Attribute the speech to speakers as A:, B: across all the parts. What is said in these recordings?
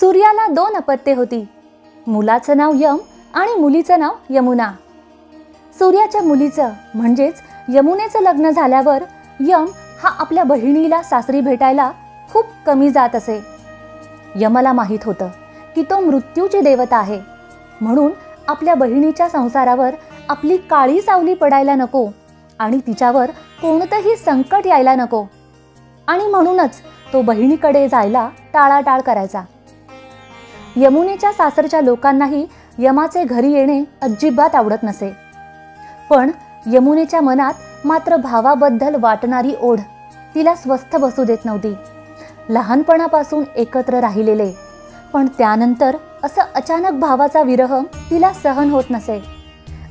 A: सूर्याला दोन अपत्ये होती. मुलाचं नाव यम आणि मुलीचं नाव यमुना. सूर्याच्या मुलीचं म्हणजेच यमुनेचं लग्न झाल्यावर यम हा आपल्या बहिणीला सासरी भेटायला खूप कमी जात असे. यमाला माहीत होतं की तो मृत्यूची देवता आहे. म्हणून आपल्या बहिणीच्या संसारावर आपली काळी सावली पडायला नको आणि तिच्यावर कोणतंही संकट यायला नको. आणि म्हणूनच तो बहिणीकडे जायला टाळाटाळ करायचा. यमुनेच्या सासरच्या लोकांनाही यमाचे घरी येणे अजिबात आवडत नसे. पण यमुनेच्या मनात मात्र भावाबद्दल वाटणारी ओढ तिला स्वस्थ बसू देत नव्हती. लहानपणापासून एकत्र राहिलेले पण त्यानंतर असं अचानक भावाचा विरह तिला सहन होत नसे.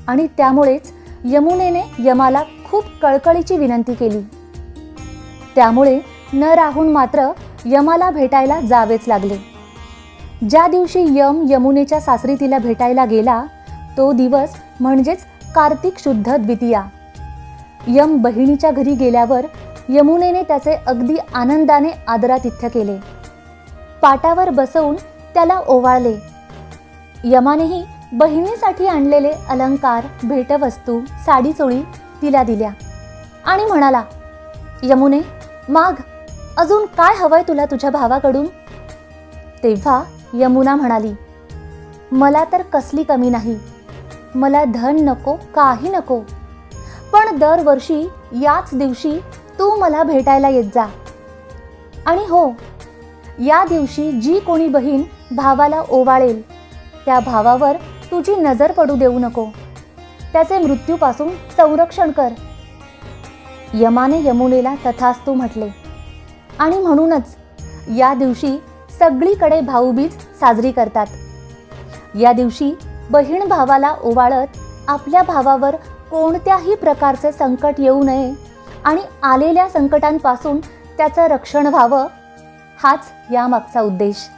A: आणि त्यामुळेच यमुनेने यमाला खूप कळकळीची विनंती केली. त्यामुळे न राहून मात्र यमाला भेटायला जावेच लागले. ज्या दिवशी यम यमुनेच्या सासरी तिला भेटायला गेला तो दिवस म्हणजेच कार्तिक शुद्ध द्वितीया. यम बहिणीच्या घरी गेल्यावर यमुनेने त्याचे अगदी आनंदाने आदरातिथ्य केले. पाटावर बसवून त्याला ओवाळले. यमानेही बहिणीसाठी आणलेले अलंकार भेटवस्तू साडीचोळी तिला दिल्या आणि म्हणाला यमुने माग अजून काय हवंय तुला तुझ्या भावाकडून? तेव्हा यमुना म्हणाली मला तर कसली कमी नाही. मला धन नको काही नको. पण दरवर्षी याच दिवशी तू मला भेटायला येत जा. आणि हो या दिवशी जी कोणी बहीण भावाला ओवाळेल त्या भावावर तुझी नजर पडू देऊ नको. त्याचे मृत्यूपासून संरक्षण कर. यमाने यमुनेला तथास्तू म्हटले. आणि म्हणूनच या दिवशी सगळीकडे भाऊबीज साजरी करतात. या दिवशी बहीण भावाला ओवाळत आपल्या भावावर कोणत्याही प्रकारचे संकट येऊ नये आणि आलेल्या संकटांपासून त्याचं रक्षण व्हावं हाच यामागचा उद्देश.